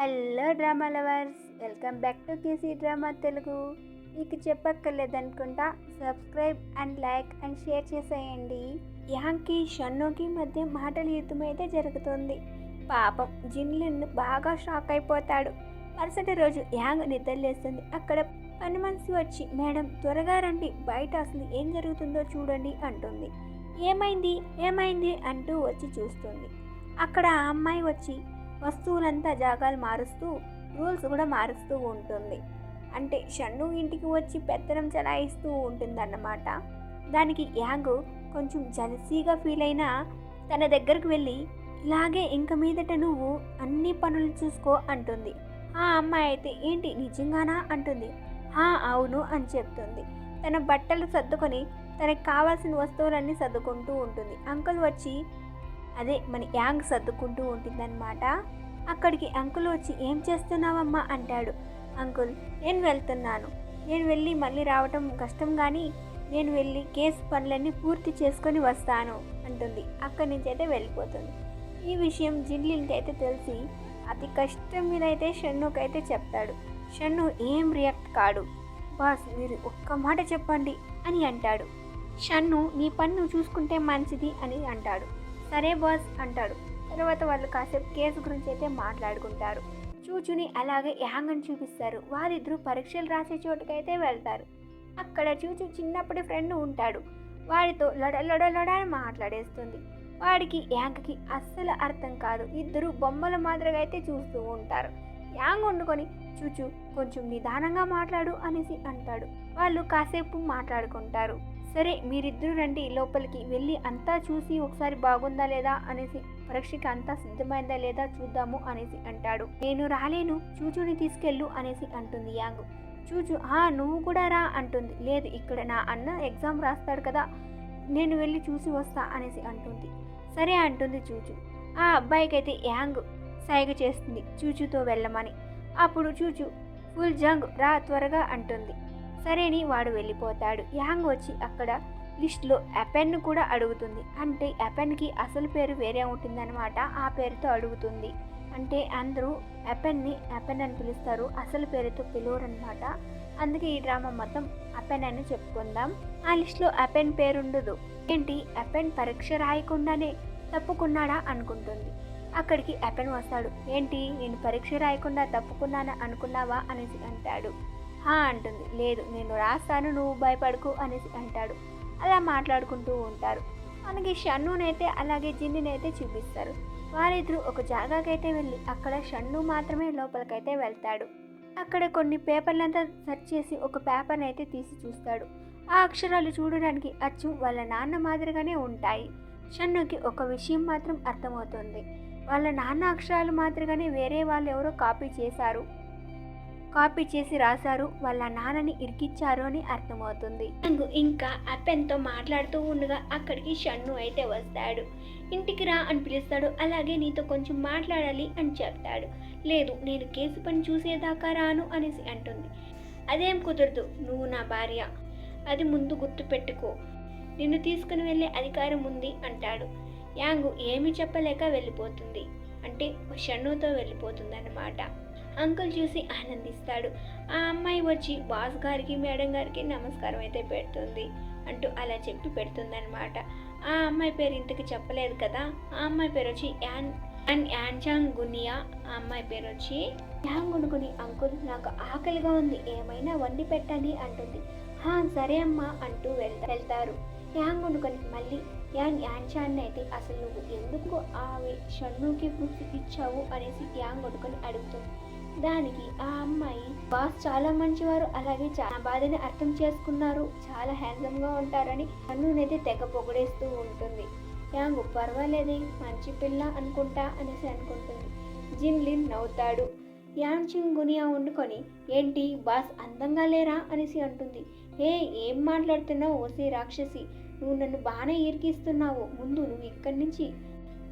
Hello drama lovers welcome back to KC drama Telugu. మీకు చెప్పక్కర్లేదనుకుంటా subscribe and like and share చేసేయండి. యాంకి షన్నుకి మధ్య మాటల యుద్ధం అయితే జరుగుతుంది. పాపం జిన్లిన్ బాగా షాక్ అయిపోతాడు. మరుసటి రోజు యాంగ్ నిద్రలేస్తుంది. అక్కడ పని మనిషి వచ్చి మేడం త్వరగా రండి. బయట అసలు ఏం జరుగుతుందో చూడండి అంటుంది. ఏమైంది? ఏమైంది? అంటూ వచ్చి చూస్తుంది. అక్కడ ఆ అమ్మాయి వచ్చి వస్తువులంతా జాగాలు మారుస్తూ రూల్స్ కూడా మారుస్తూ ఉంటుంది. అంటే షన్ను ఇంటికి వచ్చి పెత్తనం చలాయిస్తూ ఉంటుందన్నమాట. దానికి యాంగ్ కొంచెం జలసీగా ఫీల్ అయినా తన దగ్గరకు వెళ్ళి ఇలాగే ఇంక మీదట నువ్వు అన్ని పనులు చూసుకో అంటుంది. ఆ అమ్మాయి అయితే ఏంటి నిజంగానా? అంటుంది. "ఆ, అవును అని చెప్తుంది. తన బట్టలు సర్దుకొని తనకి కావాల్సిన వస్తువులన్నీ సర్దుకుంటూ ఉంటుంది. అంకుల్ వచ్చి అదే మన యాంగ్ సర్దుకుంటూ ఉంటుందన్నమాట. అక్కడికి అంకుల్ వచ్చి ఏం చేస్తున్నావమ్మా? అంటాడు. అంకుల్ నేను వెళ్తున్నాను. నేను వెళ్ళి మళ్ళీ రావటం కష్టం కానీ నేను వెళ్ళి కేసు పనులన్నీ పూర్తి చేసుకొని వస్తాను అంటుంది. అక్కడి నుంచి అయితే వెళ్ళిపోతుంది. ఈ విషయం జిన్లిన్కి అయితే తెలిసి అతి కష్టం మీద అయితే షన్నుకి అయితే చెప్తాడు. షన్ను ఏం రియాక్ట్ కాడు? బాస్ మీరు ఒక్క మాట చెప్పండి అని అంటాడు. షన్ను నీ పన్ను చూసుకుంటే మంచిది అని అంటాడు. సరే బాస్ అంటాడు. తర్వాత వాళ్ళు కాసేపు కేసు గురించి అయితే మాట్లాడుకుంటారు. చూచుని అలాగే యాంగ్ అని చూపిస్తారు. వారిద్దరూ పరీక్షలు రాసే చోటుకైతే వెళ్తారు. అక్కడ చూచు చిన్నప్పటి ఫ్రెండ్ ఉంటాడు. వాడితో లడ లడ లడ అని మాట్లాడేస్తుంది. వాడికి యాంగ్కి అస్సలు అర్థం కాదు. ఇద్దరు బొమ్మల మాదిరిగా అయితే చూస్తూ ఉంటారు. యాంగ్ వండుకొని చూచు కొంచెం నిదానంగా మాట్లాడు అనేసి అంటాడు. వాళ్ళు కాసేపు మాట్లాడుకుంటారు. సరే మీరిద్దరూ రండి లోపలికి. వెళ్ళి అంతా చూసి ఒకసారి బాగుందా లేదా అనేసి పరీక్షకి అంతా సిద్ధమైందా లేదా చూద్దాము అనేసి అంటాడు. నేను రాలేను చూచుని తీసుకెళ్ళు అనేసి అంటుంది యాంగ్. చూచు ఆ నువ్వు కూడా రా అంటుంది. లేదు ఇక్కడ నా అన్న ఎగ్జామ్ రాస్తాడు కదా నేను వెళ్ళి చూసి వస్తా అనేసి అంటుంది. సరే అంటుంది చూచు. ఆ అబ్బాయికి అయితే యాంగ్ సైగ చేస్తుంది చూచుతో వెళ్ళమని. అప్పుడు చూచు ఫుల్ జంగ్ రా త్వరగా అంటుంది. సరేని వాడు వెళ్ళిపోతాడు. యాంగ్ వచ్చి అక్కడ లిస్ట్లో అపెన్ను కూడా అడుగుతుంది. అంటే అపెన్కి అసలు పేరు వేరే ఉంటుందన్నమాట. ఆ పేరుతో అడుగుతుంది. అంటే అందరూ అపెన్ని అపెన్ అని పిలుస్తారు. అసలు పేరుతో పిలువరనమాట అందుకే ఈ డ్రామా మొత్తం అపెన్ అని చెప్పుకుందాం. ఆ లిస్ట్లో అపెన్ పేరుండదు. ఏంటి? అపెన్ పరీక్ష రాయకుండానే తప్పుకున్నాడా అనుకుంటుంది. అక్కడికి అపెన్ వస్తాడు. ఏంటి? నేను పరీక్ష రాయకుండా తప్పుకున్నానా అనుకున్నావా అనేసి అంటాడు. అంటుంది. లేదు నేను రాస్తాను నువ్వు భయపడకు అనేసి అంటాడు. అలా మాట్లాడుకుంటూ ఉంటారు. మనకి షన్నునైతే అలాగే జిన్నునైతే చూపిస్తారు. వారిద్దరూ ఒక జాగాకైతే వెళ్ళి అక్కడ షన్ను మాత్రమే లోపలికైతే వెళ్తాడు. అక్కడ కొన్ని పేపర్లంతా సెర్చ్ చేసి ఒక పేపర్ని అయితే తీసి చూస్తాడు. ఆ అక్షరాలు చూడడానికి అచ్చు వాళ్ళ నాన్న మాదిరిగానే ఉంటాయి. షన్నుకి ఒక విషయం మాత్రం అర్థమవుతుంది. వాళ్ళ నాన్న అక్షరాలు మాదిరిగానే వేరే వాళ్ళు ఎవరో కాపీ చేశారు. కాపీ చేసి రాశారు వాళ్ళ నాన్నని ఇరికిచ్చారు అని అర్థమవుతుంది. యాంగ్ ఇంకా అప్పెన్తో మాట్లాడుతూ ఉండగా అక్కడికి షన్ను అయితే వస్తాడు. ఇంటికి రా అని పిలుస్తాడు అలాగే నీతో కొంచెం మాట్లాడాలి అని చెప్తాడు. లేదు నేను కేసు పని చూసేదాకా రాను అనేసి అంటుంది. అదేం కుదరదు నువ్వు నా భార్య. అది ముందు గుర్తు పెట్టుకో. నిన్ను తీసుకుని వెళ్ళే అధికారం ఉంది అంటాడు. యాంగు ఏమీ చెప్పలేక వెళ్ళిపోతుంది. అంటే షన్నుతో వెళ్ళిపోతుంది అన్నమాట అంకుల్ చూసి ఆనందిస్తాడు. ఆ అమ్మాయి వచ్చి బాస్ గారికి మేడం గారికి నమస్కారం అయితే పెడుతుంది అంటూ అలా చెప్పి పెడుతుందన్నమాట. ఆ అమ్మాయి పేరు ఇంతకు చెప్పలేదు కదా. ఆ అమ్మాయి పేరు వచ్చి యాన్ అండ్ యాన్చాంగ్ గునియా ఆ అమ్మాయి పేరు వచ్చి యాంగ్ కొనుక్కుని అంకుల్ నాకు ఆకలిగా ఉంది. ఏమైనా వండి పెట్టండి అంటుంది. హా సరే అమ్మా అంటూ వెళ్తా వెళ్తారు. యాంగ్ కొనుక్కొని మళ్ళీ యాన్ యాన్చాన్ని అయితే అసలు నువ్వు ఎందుకు ఆమె షన్నుకి ఫుడ్ ఇచ్చావు అనేసి యాంగ్ కొనుక్కొని అడుగుతుంది. దానికి ఆ అమ్మాయి బాస్ చాలా మంచివారు అలాగే చాలా బాధని అర్థం చేసుకున్నారు. చాలా హ్యాండ్సమ్గా ఉంటారని అయితే తెగ పొగడేస్తూ ఉంటుంది. యాంగు పర్వాలేదు మంచి పిల్ల అనుకుంటా అనేసి అనుకుంటుంది. జిన్లిన్ నవ్వుతాడు. యాంచింగ్ గునియా వండుకొని ఏంటి బాస్ అందంగా లేరా? అనేసి అంటుంది. ఏ ఏం మాట్లాడుతున్నావు? ఓసే రాక్షసి నువ్వు నన్ను బాగానే ఇరికిస్తున్నావు. ముందు నువ్వు ఇక్కడి నుంచి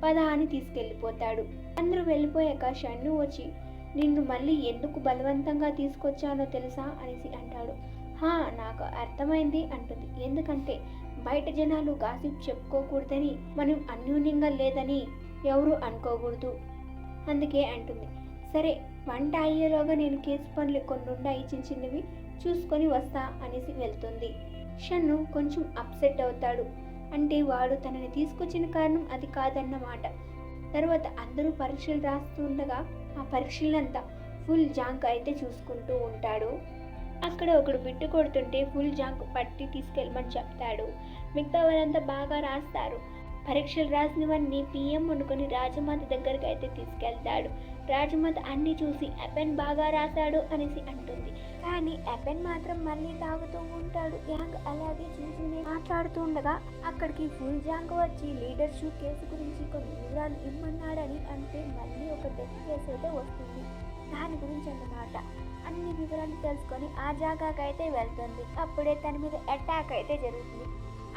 పద అని తీసుకెళ్ళిపోతాడు. అందరూ వెళ్ళిపోయాక షన్ను వచ్చి నిన్ను మళ్ళీ ఎందుకు బలవంతంగా తీసుకొచ్చానో తెలుసా అనేసి అంటాడు. హా నాకు అర్థమైంది అంటుంది. ఎందుకంటే బయట జనాలు గాసిప్ చెప్పుకోకూడదని మనం అన్యూన్యంగా లేదని ఎవరు అనుకోకూడదు. అందుకే అంటుంది. సరే వంట అయ్యేలోగా నేను కేసు పనులు కొన్ని ఉన్నాయి చిన్న చిన్నవి చూసుకొని వస్తా అనేసి వెళ్తుంది. షన్ను కొంచెం అప్సెట్ అవుతాడు. అంటే వాడు తనని తీసుకొచ్చిన కారణం అది కాదన్నమాట. తర్వాత అందరూ పరీక్షలు రాస్తుండగా ఆ పరీక్షలంతా ఫుల్ జాంక్ అయితే చూసుకుంటూ ఉంటాడు. అక్కడ ఒకడు బిట్టు కొడుతుంటే ఫుల్ జాంక్ పట్టి తీసుకెళ్ళమని చెప్తాడు. మిగతా వాళ్ళంతా బాగా రాస్తారు. పరీక్షలు రాసినవన్నీ పిఎం అనుకుని రాజమాత దగ్గరికి అయితే తీసుకెళ్తాడు. రాజమాత అన్ని చూసి అపెన్ బాగా రాశాడు అనేసి అంటుంది. కానీ అపెన్ మాత్రం మళ్ళీ తాగుతూ ఉంటాడు. యాంగ్ అలాగే చూసుకుని మాట్లాడుతూ ఉండగా అక్కడికి ఫుల్ జాంగ్ వచ్చి లీడర్షిప్ కేసు గురించి కొన్ని వివరాలు ఇమ్మన్నాడని అంటే మళ్ళీ ఒక డెత్ కేసు అయితే వస్తుంది. దాని గురించి అన్నమాట. అన్ని వివరాలు తెలుసుకొని ఆ జాగాకైతే వెళ్తుంది. అప్పుడే తన మీద అటాక్ అయితే జరుగుతుంది.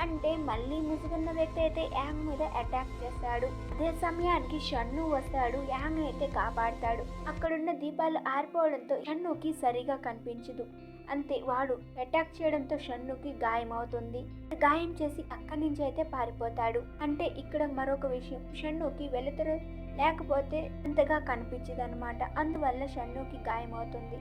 అంటే మళ్ళీ ముసుగున్న వ్యక్తి అయితే యాంగ్ మీద అటాక్ చేస్తాడు. అదే సమయానికి షన్ను వస్తాడు. యాంగ్ అయితే కాపాడతాడు. అక్కడున్న దీపాలు ఆరిపోవడంతో షన్నుకి సరిగా కనిపించదు. అంతే వాడు అటాక్ చేయడంతో షన్నుకి గాయమవుతుంది. గాయం చేసి అక్కడి నుంచి అయితే పారిపోతాడు. అంటే ఇక్కడ మరొక విషయం షన్నుకి వెలుతురు లేకపోతే అంతగా కనిపించదు అనమాట అందువల్ల షన్నుకి గాయమవుతుంది.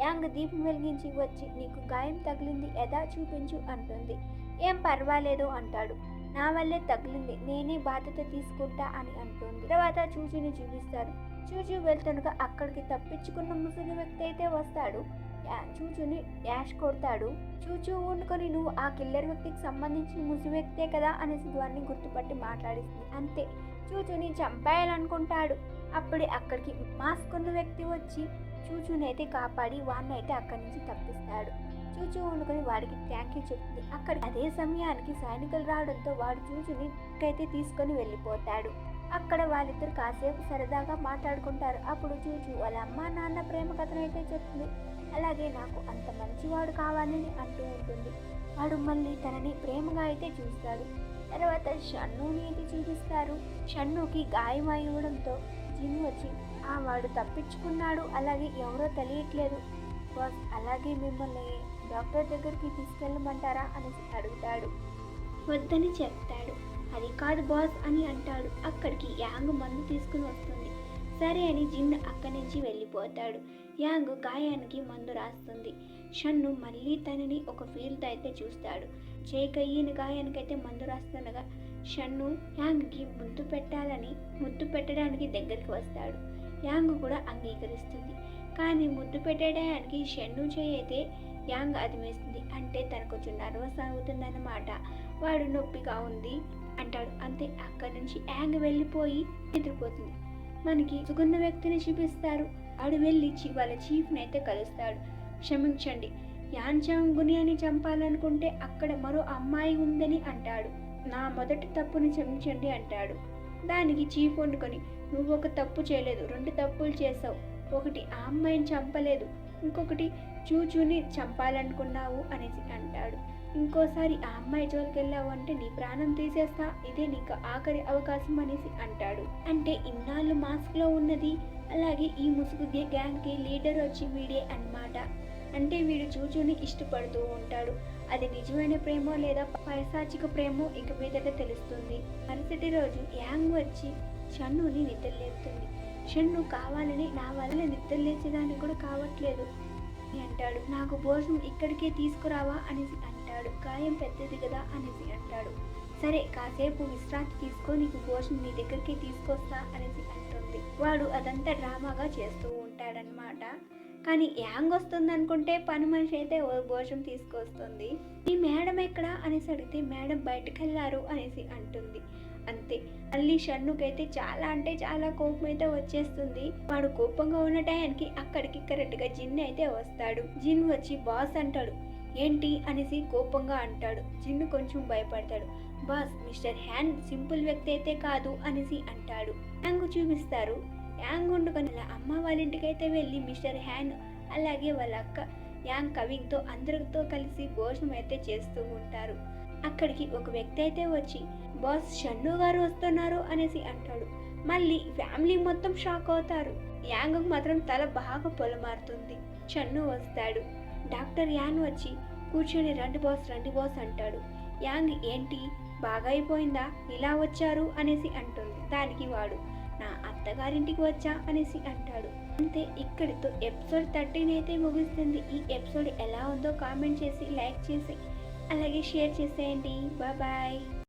యాంగ్ దీపం వెలిగించి వచ్చి నీకు గాయం తగిలింది ఎదా చూపించు అంటుంది. ఏం పర్వాలేదు అంటాడు. నా వల్లే తగిలింది నేనే బాధ్యత తీసుకుంటా అని అంటుంది. తర్వాత చూచుని చూపిస్తారు చూచు వెళ్తుండగా అక్కడికి తప్పించుకున్న ముసలి వ్యక్తి అయితే వస్తాడు. యా- చూచుని యాష్ కొడతాడు. చూచు వండుకొని నువ్వు ఆ కిల్లర్ వ్యక్తికి సంబంధించిన ముసి వ్యక్తే కదా అనేసి దాన్ని గుర్తుపట్టి మాట్లాడిస్తుంది. అంతే. చూచుని చంపేయాలనుకుంటాడు అప్పుడే అక్కడికి మాస్క్ ఉన్న వ్యక్తి వచ్చి చూచూని అయితే కాపాడి వాడిని అయితే అక్కడి నుంచి తప్పిస్తాడు. చూచూ వండుకొని వాడికి థ్యాంక్ యూ చెప్తుంది. అక్కడ అదే సమయానికి సైనికులు రావడంతో వాడు చూచుని అయితే తీసుకొని వెళ్ళిపోతాడు. అక్కడ వాళ్ళిద్దరు కాసేపు సరదాగా మాట్లాడుకుంటారు. అప్పుడు చూచు వాళ్ళ అమ్మ నాన్న ప్రేమ కథనైతే చెప్తుంది. అలాగే నాకు అంత మంచివాడు కావాలని అంటూ ఉంటుంది. వాడు మళ్ళీ తనని ప్రేమగా అయితే చూస్తాడు. తర్వాత షన్నుని అయితే చూపిస్తారు. షన్నుకి గాయం ఇవ్వడంతో జిమ్ వచ్చి ఆ వాడు తప్పించుకున్నాడు. అలాగే ఎవరో తెలియట్లేదు. బాస్ అలాగే మిమ్మల్ని డాక్టర్ దగ్గరికి తీసుకెళ్ళమంటారా అని అడుగుతాడు. వద్దని చెప్తాడు. అది కాదు బాస్ అని అంటాడు. అక్కడికి యాంగ్ మందు తీసుకుని వస్తుంది. సరే అని జిన్ అక్కడి నుంచి వెళ్ళిపోతాడు. యాంగ్ గాయానికి మందు రాస్తుంది. షన్ను మళ్ళీ తనని ఒక ఫీల్తో అయితే చూస్తాడు. చేకయ్యని గాయానికైతే మందు రాస్తుండగా షన్ను యాంగ్కి ముద్దు పెట్టాలని ముద్దు పెట్టడానికి దగ్గరికి వస్తాడు. యాంగ్ కూడా అంగీకరిస్తుంది. కానీ ముద్దు పెట్టడానికి షెన్ను చేయి యాంగ్ అదిమేస్తుంది. అంటే తనకు కొంచెం నర్వస్ అవుతుందన్నమాట. వాడు నొప్పిగా ఉంది అంటాడు. అంతే అక్కడి నుంచి యాంగ్ వెళ్ళిపోయి నిద్రపోతుంది. మనకి సుగంధ వ్యక్తిని చూపిస్తారు. ఆడు వెళ్ళి వాళ్ళ చీఫ్ని అయితే కలుస్తాడు. క్షమించండి యాన్ చాంగుని అని చంపాలనుకుంటే అక్కడ మరో అమ్మాయి ఉందని అంటాడు. నా మొదటి తప్పుని క్షమించండి అంటాడు. దానికి చీఫ్ వండుకొని నువ్వు ఒక తప్పు చేయలేదు రెండు తప్పులు చేసావు ఒకటి ఆ అమ్మాయిని చంపలేదు ఇంకొకటి చూచూని చంపాలనుకున్నావు అనేసి అంటాడు. ఇంకోసారి ఆ అమ్మాయి జోలికి వెళ్ళావు అంటే నీ ప్రాణం తీసేస్తా ఇదే నీకు ఆఖరి అవకాశం అనేసి అంటాడు. అంటే ఇన్నాళ్ళు మాస్క్లో ఉన్నది అలాగే ఈ ముసుగు గ్యాంగ్కి లీడర్ వచ్చి వీడే అన్నమాట. అంటే వీడు చూచుని ఇష్టపడుతూ ఉంటాడు. అది నిజమైన ప్రేమో లేదా పైశాచిక ప్రేమో ఇక మీదట తెలుస్తుంది. మరుసటి రోజు యాంగ్ వచ్చి షన్నుని నిద్రలేపుతుంది షన్ను కావాలని నా వల్ల నిద్రలేచేదానికి కూడా కావట్లేదు అని అంటాడు. నాకు భోజనం ఇక్కడికే తీసుకురావా అనేసి అంటాడు. గాయం పెద్దది కదా అనేసి అంటాడు. సరే కాసేపు విశ్రాంతి తీసుకో నీకు భోజనం నీ దగ్గరికి తీసుకొస్తా అనేసి అంటుంది. వాడు అదంతా డ్రామాగా చేస్తూ ఉంటాడనమాట కానీ యాంగ్ వస్తుంది అనుకుంటే పని మనిషి అయితే ఓ భోజనం తీసుకొస్తుంది. ఈ మేడం ఎక్కడ? అనేసి అడిగితే మేడం బయటకు వెళ్ళారు అనేసి అంటుంది. అంతే. మళ్ళీ షన్నుకైతే చాలా అంటే చాలా కోపం అయితే వచ్చేస్తుంది. వాడు కోపంగా ఉన్న టయానికి అక్కడికి కరెక్ట్గా జిన్ అయితే వస్తాడు. జిన్ వచ్చి బాస్ అంటాడు ఏంటి? అనేసి కోపంగా అంటాడు. జిన్ను కొంచెం భయపడతాడు బాస్ మిస్టర్ హ్యాన్ సింపుల్ వ్యక్తి అయితే కాదు అనేసి అంటాడు. హ్యాంగ్ చూపిస్తారు. యాంగ్ వండుకొని వాళ్ళ అమ్మ వాళ్ళ ఇంటికైతే వెళ్ళి మిస్టర్ హ్యాన్ అలాగే వాళ్ళ అక్క యాంగ్ కవింగ్తో అందరితో కలిసి భోజనం అయితే చేస్తూ ఉంటారు. అక్కడికి ఒక వ్యక్తి అయితే వచ్చి బాస్ షన్ను గారు వస్తున్నారు అనేసి అంటాడు. మళ్ళీ ఫ్యామిలీ మొత్తం షాక్ అవుతారు. యాంగ్ మాత్రం తల బాగా పొలమారుతుంది. షన్ను వస్తాడు. డాక్టర్ యాన్ వచ్చి కూర్చొని రండి బాస్ రండి బాస్ అంటాడు. యాంగ్ ఏంటి? బాగా అయిపోయిందా? ఇలా వచ్చారు? అనేసి అంటుంది. దానికి వాడు నా అత్తగారింటికి వచ్చా? అనేసి అంటాడు. అంతే ఇక్కడితో ఎపిసోడ్ థర్టీన్ అయితే ముగుస్తుంది. ఈ ఎపిసోడ్ ఎలా ఉందో కామెంట్ చేసి లైక్ చేసి అలాగే షేర్ చేసేయండి. బాయ్.